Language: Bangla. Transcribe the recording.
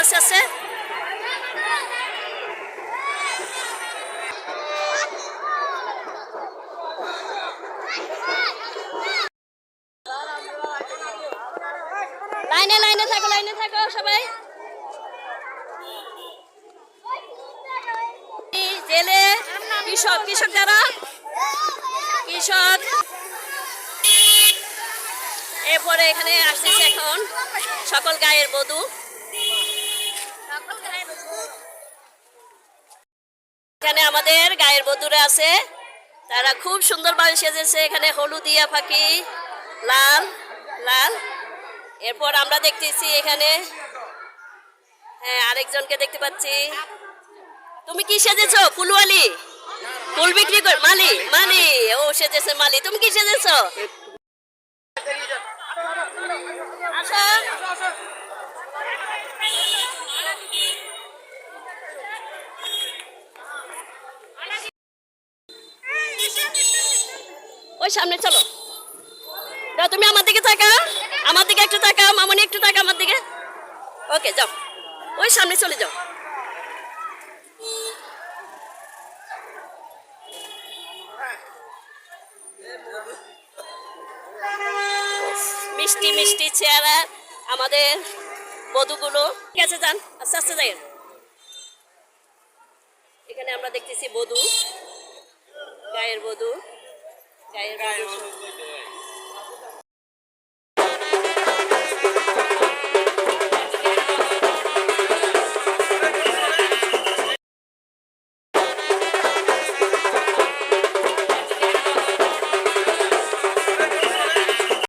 আস্তে আস্তে লাইনে লাইনে থাকো লাইনে থাকো সবাই। জেলে কৃষক কৃষক যারা, কৃষক। এরপরে এখানে আসতেছে এখন সকল গায়ের বধূ। এখানে আমাদের গায়ের বধূরা আছে। তারা খুব সুন্দরভাবে সেজেছে। এখানে হলুদিয়া পাখি লাল লাল। এরপর আমরা দেখতেছি এখানে হ্যাঁ আরেকজনকে দেখতে পাচ্ছি। তুমি কি সেজেছ, ফুলওয়ালি? ফুল বিক্রি কর মালি মালি। ও, সেজেছে মালি। তুমি কি সেজেছো? ওই সামনে চলো। তুমি আমার দিকে তাকা আমার দিকে একটু তাকা মামনি একটু তাকা আমার দিকে। ওকে, যাও। ওই সামনে চলে যাও। মিষ্টি মিষ্টি চেহারা আমাদের বধুগুলো। ঠিক আছে, যান, আস্তে আস্তে যাই এখানে আমরা দেখতেছি বধু, গায়ের বধু। 加油！加油